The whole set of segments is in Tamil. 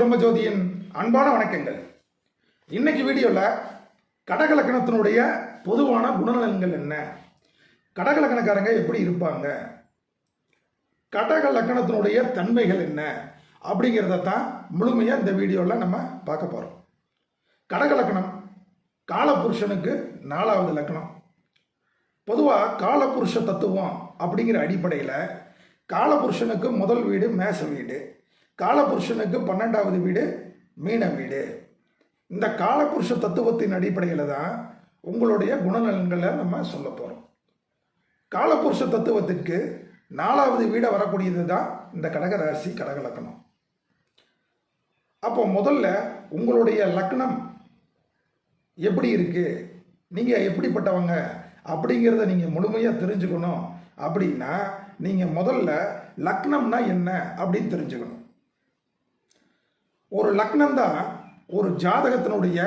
குடும்ப ஜோதியின் அன்பான வணக்கங்கள். இன்னைக்கு வீடியோவில் கடகலக்கணத்தினுடைய பொதுவான குணநலன்கள் என்ன? கடகலக்கணக்காரங்க எப்படி இருப்பாங்க? கடகலக்கணத்தினுடைய தன்மைகள் என்ன? அப்படிங்கிறத தான் முழுமையாக இந்த வீடியோவில் நம்ம பார்க்க போகிறோம் கடகலக்கணம் காலபுருஷனுக்கு நாலாவது லக்கணம். பொதுவாக காலபுருஷ தத்துவம் அப்படிங்கிற அடிப்படையில் காலபுருஷனுக்கு முதல் வீடு மேச வீடு. காலபுருஷனுக்கு பன்னெண்டாவது வீடு மீன வீடு. இந்த காலபுருஷ தத்துவத்தின் அடிப்படையில் தான் உங்களுடைய குணநலன்களை நம்ம சொல்ல போகிறோம் காலபுருஷ தத்துவத்திற்கு நாலாவது வீடை வரக்கூடியது தான் இந்த கடகராசி கடகலக்கணம். அப்போ முதல்ல உங்களுடைய லக்னம் எப்படி இருக்குது நீங்கள் எப்படிப்பட்டவங்க? அப்படிங்கிறத நீங்கள் முழுமையாக தெரிஞ்சுக்கணும். அப்படின்னா நீங்கள் முதல்ல லக்னம்னா என்ன அப்படின்னு தெரிஞ்சுக்கணும். ஒரு லக்னம் தான் ஒரு ஜாதகத்தினுடைய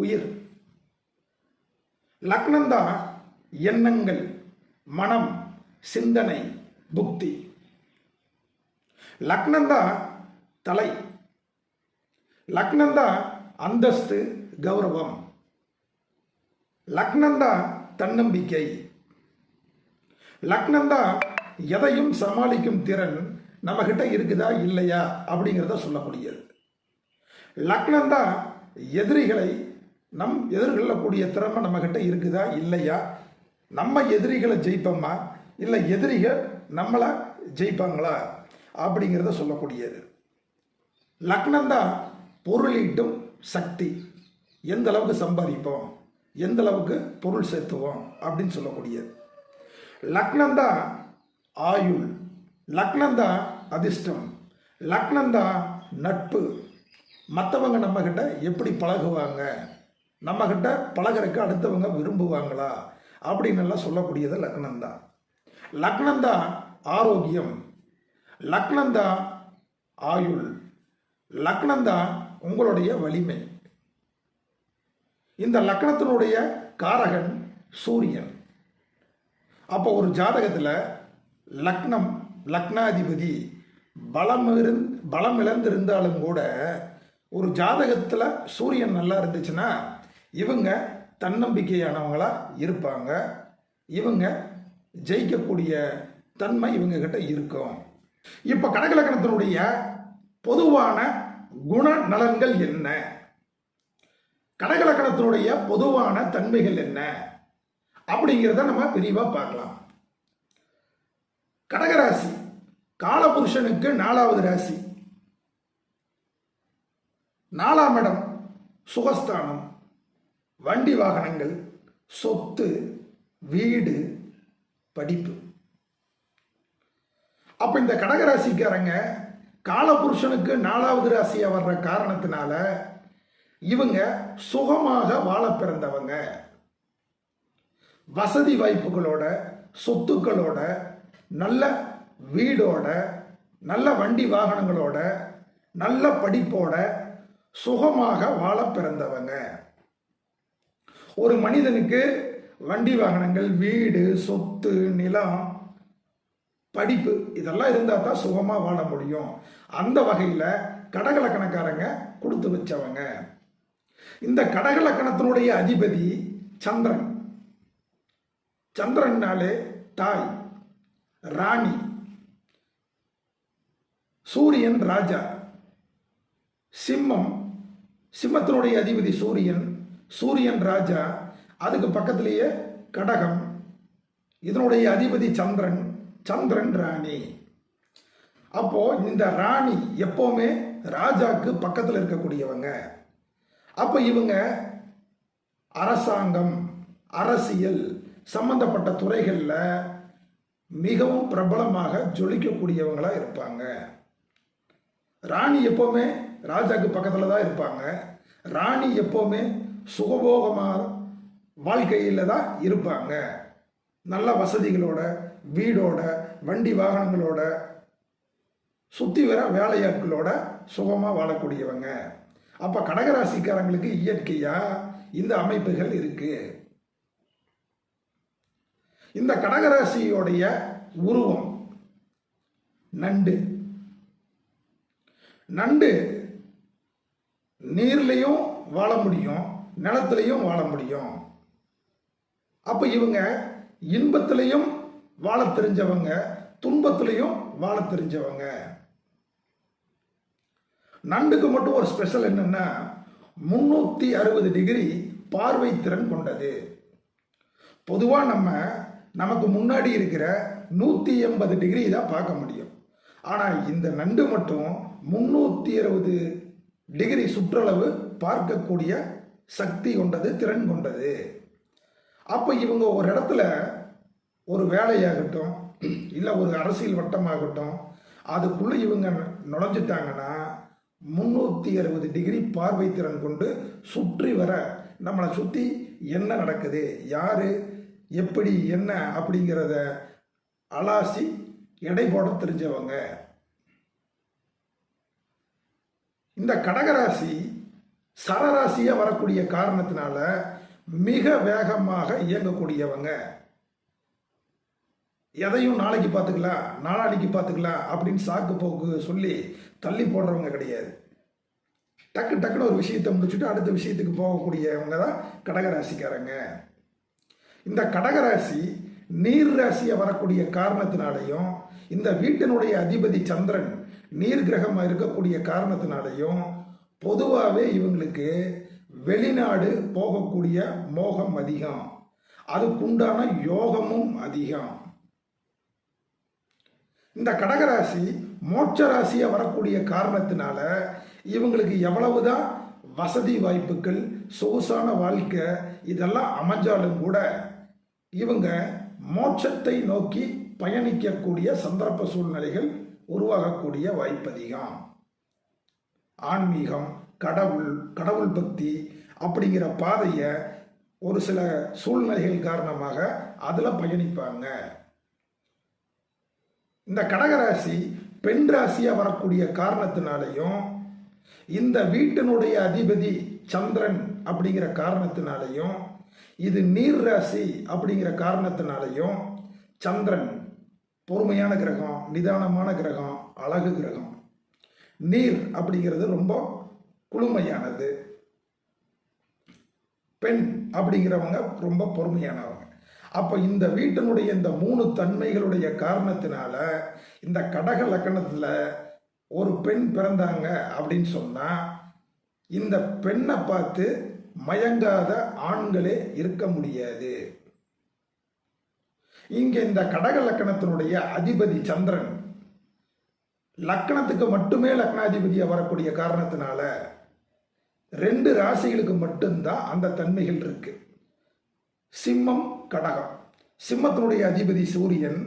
உயிர். லக்னம் தான் எண்ணங்கள் மனம் சிந்தனை புக்தி. லக்னம் தான் தலை. லக்னம் தான் அந்தஸ்து கௌரவம். லக்னம் தான் தன்னம்பிக்கை. லக்னம் தான் எதையும் சமாளிக்கும் திறன் நம்மகிட்ட இருக்குதா இல்லையா அப்படிங்கிறத சொல்லக்கூடியது. லக்னம் தான் எதிரிகளை நம் எதிர்கொள்ளக்கூடிய திறமை நம்மகிட்ட இருக்குதா? இல்லையா? நம்ம எதிரிகளை ஜெயிப்போமா? இல்லை எதிரிகள் நம்மளை ஜெயிப்பாங்களா? அப்படிங்கிறத சொல்லக்கூடியது. லக்னந்தான் பொருளீட்டும் சக்தி. எந்த அளவுக்கு சம்பாதிப்போம்? எந்த அளவுக்கு பொருள் சேர்த்துவோம் அப்படின்னு சொல்லக்கூடியது. லக்னந்தான் ஆயுள். லக்னம்தான் அதிர்ஷ்டம். லக்னம்தான் நட்பு. மற்றவங்க நம்மக்கிட்ட எப்படி பழகுவாங்க? நம்மக்கிட்ட பழகுறதுக்கு அடுத்தவங்க விரும்புவாங்களா? அப்படின்னு எல்லாம் சொல்லக்கூடியது லக்னம் தான் லக்னம் தான் ஆரோக்கியம். லக்னம் தான் ஆயுள். லக்னம் தான் உங்களுடைய வலிமை. இந்த லக்னத்தினுடைய காரகன் சூரியன். அப்போ ஒரு ஜாதகத்தில் லக்னம் லக்னாதிபதி பலம் இருந் பலம் இழந்திருந்தாலும் கூட ஒரு ஜாதகத்தில் சூரியன் நல்லா இருந்துச்சுன்னா இவங்க தன்னம்பிக்கையானவங்களாக இருப்பாங்க. இவங்க ஜெயிக்கக்கூடிய தன்மை இவங்கக்கிட்ட இருக்கும். இப்போ கடகலக்கணத்தினுடைய பொதுவான குணநலன்கள் என்ன? கடகலக்கணத்தினுடைய பொதுவான தன்மைகள் என்ன? அப்படிங்கிறத நம்ம விரிவாக பார்க்கலாம். கடகராசி காலபுருஷனுக்கு நாலாவது ராசி. நாலாம் இடம் சுகஸ்தானம். வண்டி வாகனங்கள் சொத்து வீடு படிப்பு. அப்போ இந்த கடகராசிக்காரங்க காலபுருஷனுக்கு நாலாவது ராசியாக வர்ற காரணத்தினால இவங்க சுகமாக வாழ பிறந்தவங்க. வசதி வாய்ப்புகளோட சொத்துக்களோட நல்ல வீடோட நல்ல வண்டி வாகனங்களோட நல்ல படிப்போட சுகமாக வாழ பிறந்தவங்க. ஒரு மனிதனுக்கு வண்டி வாகனங்கள் வீடு சொத்து நிலம் படிப்பு இதெல்லாம் இருந்தால் தான் சுகமாக வாழ முடியும். அந்த வகையில் கடகலக்கணக்காரங்க கொடுத்து வச்சவங்க. இந்த கடகலக்கணத்தினுடைய அதிபதி சந்திரன். சந்திரன்னாலே தாய் ராணி. சூரியன் ராஜா. சிம்மம் சிம்மத்தினுடைய அதிபதி சூரியன் சூரியன் ராஜா அதுக்கு பக்கத்திலேயே கடகம் இதனுடைய அதிபதி சந்திரன் சந்திரன் ராணி. அப்போ இந்த ராணி எப்போவுமே ராஜாக்கு பக்கத்தில் இருக்கக்கூடியவங்க. அப்போ இவங்க அரசாங்கம் அரசியல் சம்பந்தப்பட்ட துறைகளில் மிகவும் பிரபலமாக ஜொலிக்கக்கூடியவங்களாக இருப்பாங்க. ராணி எப்போவுமே ராஜாக்கு பக்கத்தில் தான் இருப்பாங்க. ராணி எப்போவுமே சுகபோகமாக வாழ்க்கையில் தான் இருப்பாங்க. நல்ல வசதிகளோட வீடோட வண்டி வாகனங்களோட சுற்றி வர வேலையாட்களோட சுகமாக வாழக்கூடியவங்க. அப்போ கடகராசிக்காரங்களுக்கு இயற்கையாக இந்த அமைப்புகள் இருக்குது இந்த கடகராசியோடைய உருவம் நண்டு. நண்டு நீர்லையும் வாழ முடியும் நிலத்திலையும் வாழ முடியும். அப்போ இவங்க இன்பத்திலையும் வாழ தெரிஞ்சவங்க துன்பத்திலையும் வாழ தெரிஞ்சவங்க. நண்டுக்கு மட்டும் ஒரு ஸ்பெஷல் என்னன்னா முன்னூற்றி அறுபது டிகிரி பார்வை திறன் கொண்டது. பொதுவாக நம்ம நமக்கு முன்னாடி இருக்கிற நூற்றி எண்பது டிகிரி தான் பார்க்க முடியும். ஆனால் இந்த நண்டு மட்டும் முன்னூற்றி அறுபது டிகிரி சுற்றளவு பார்க்கக்கூடிய சக்தி கொண்டது திறன் கொண்டது. அப்போ இவங்க ஒரு இடத்துல ஒரு வேலையாகட்டும் இல்லை ஒரு அரசியல் வட்டமாகட்டும் அதுக்குள்ளே இவங்க நுழைஞ்சிட்டாங்கன்னா முந்நூற்றி அறுபது டிகிரி பார்வை திறன் கொண்டு சுற்றி வர நம்மளை சுற்றி என்ன நடக்குது யார் எப்படி என்ன அப்படிங்கிறத அலாசி எடை போட தெரிஞ்சவங்க. இந்த கடகராசி சரராசியாக வரக்கூடிய காரணத்தினால மிக வேகமாக இயங்கக்கூடியவங்க. எதையும் நாளைக்கு பார்த்துக்கலாம் நாளாளிக்கு பார்த்துக்கலாம் அப்படின்னு சாக்கு போக்கு சொல்லி தள்ளி போடுறவங்க கிடையாது. டக்கு டக்குன்னு ஒரு விஷயத்தை முடிச்சுட்டு அடுத்த விஷயத்துக்கு போகக்கூடியவங்க தான் கடகராசிக்காரங்க. இந்த கடகராசி நீர் ராசியாக வரக்கூடிய காரணத்தினாலையும் இந்த வீட்டினுடைய அதிபதி சந்திரன் நீர் கிரகமாக இருக்கக்கூடிய காரணத்தினாலையும் பொதுவாகவே இவங்களுக்கு வெளிநாடு போகக்கூடிய மோகம் அதிகம். அதுக்குண்டான யோகமும் அதிகம். இந்த கடகராசி மோட்ச ராசியாக வரக்கூடிய காரணத்தினால இவங்களுக்கு எவ்வளவுதான் வசதி வாய்ப்புகள் சொகுசான வாழ்க்கை இதெல்லாம் அமைஞ்சாலும் கூட இவங்க மோட்சத்தை நோக்கி பயணிக்கக்கூடிய சந்தர்ப்ப சூழ்நிலைகள் உருவாகக்கூடிய வாய்ப்பதிகம். ஆன்மீகம் கடவுள் கடவுள் பக்தி அப்படிங்கிற பாதையை ஒரு சில சூழ்நிலைகள் காரணமாக அதில் பயணிப்பாங்க. இந்த கடகராசி பெண் ராசியா வரக்கூடிய காரணத்தினாலையும் இந்த வீட்டினுடைய அதிபதி சந்திரன் அப்படிங்கிற காரணத்தினாலையும் இது நீர் ராசி அப்படிங்கிற காரணத்தினாலையும் சந்திரன் பொறுமையான கிரகம் நிதானமான கிரகம் அழகு கிரகம். நீர் அப்படிங்கிறது ரொம்ப குளுமையானது. பெண் அப்படிங்கிறவங்க ரொம்ப பொறுமையானவங்க. அப்போ இந்த வீட்டினுடைய இந்த மூணு தன்மைகளுடைய காரணத்தினால இந்த கடக லக்கணத்தில் ஒரு பெண் பிறந்தாங்க அப்படின்னு சொன்னால் இந்த பெண்ணை பார்த்து மயங்காத ஆண்களே இருக்க முடியாது. இங்கே இந்த கடக லக்கணத்தினுடைய அதிபதி சந்திரன் லக்கணத்துக்கு மட்டுமே லக்னாதிபதியாக வரக்கூடிய காரணத்தினால ரெண்டு ராசிகளுக்கு மட்டும்தான் அந்த தன்மைகள் இருக்கு. சிம்மம் கடகம். சிம்மத்தினுடைய அதிபதி சூரியன்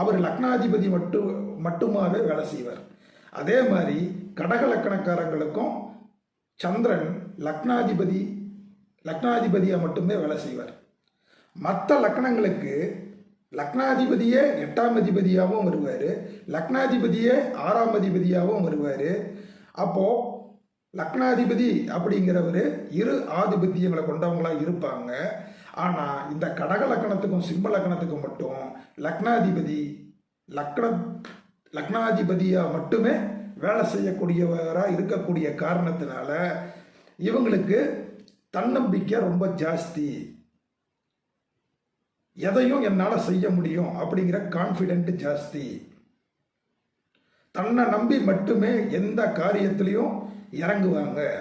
அவர் லக்னாதிபதி மட்டும் மட்டுமாவே வேலை செய்வார். அதே மாதிரி கடக லக்கணக்காரங்களுக்கும் சந்திரன் லக்னாதிபதி லக்னாதிபதியாக மட்டுமே வேலை செய்வார். மற்ற லக்கணங்களுக்கு லக்னாதிபதியே எட்டாம் அதிபதியாகவும் வருவார். லக்னாதிபதியே ஆறாம் அதிபதியாகவும் வருவார். அப்போது லக்னாதிபதி அப்படிங்கிறவர் இரு ஆதிபத்தியங்களை கொண்டவங்களாக இருப்பாங்க. ஆனால் இந்த கடக லக்கணத்துக்கும் சிம்ம லக்கணத்துக்கும் மட்டும் லக்னாதிபதி லக்ன லக்னாதிபதியாக மட்டுமே வேலை செய்யக்கூடியவராக இருக்கக்கூடிய காரணத்தினால இவங்களுக்கு தன்னம்பிக்கை ரொம்ப ஜாஸ்தி. எதையும் என்னால் செய்ய முடியும் அப்படிங்கிற கான்ஃபிடென்ட் ஜாஸ்தி. தன்னை நம்பி மட்டுமே எந்த காரியத்திலையும் இறங்குவாங்க.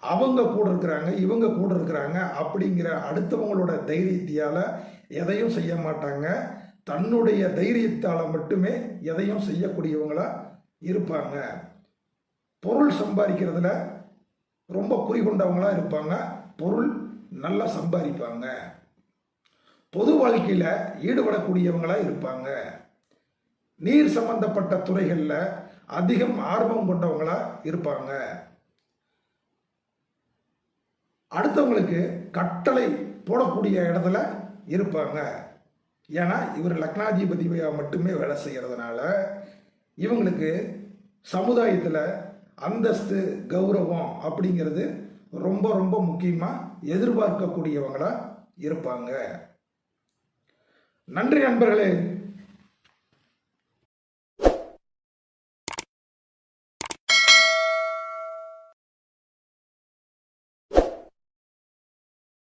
அவங்க கூட இருக்கிறாங்க இவங்க கூட இருக்கிறாங்க அப்படிங்கிற அடுத்தவங்களோட தைரியத்தியால் எதையும் செய்ய மாட்டாங்க. தன்னுடைய தைரியத்தால் மட்டுமே எதையும் செய்யக்கூடியவங்களா இருப்பாங்க. பொருள் சம்பாதிக்கிறதுல ரொம்ப குறிகொண்டவங்களாக இருப்பாங்க. பொருள் நல்லா சம்பாதிப்பாங்க. பொது வாழ்க்கையில் ஈடுபடக்கூடியவங்களாக இருப்பாங்க. நீர் சம்பந்தப்பட்ட துறைகளில் அதிகம் ஆர்வம் கொண்டவங்களாக இருப்பாங்க. அடுத்தவங்களுக்கு கட்டளை போடக்கூடிய இடத்துல இருப்பாங்க. ஏன்னா இவர் லக்னாதிபதியாக மட்டுமே வேலை செய்கிறதுனால இவங்களுக்கு சமுதாயத்தில் அந்தஸ்து கௌரவம் அப்படிங்கிறது ரொம்ப ரொம்ப முக்கியமாக எதிர்பார்க்கக்கூடியவங்களாக இருப்பாங்க. நன்றி நண்பர்களே.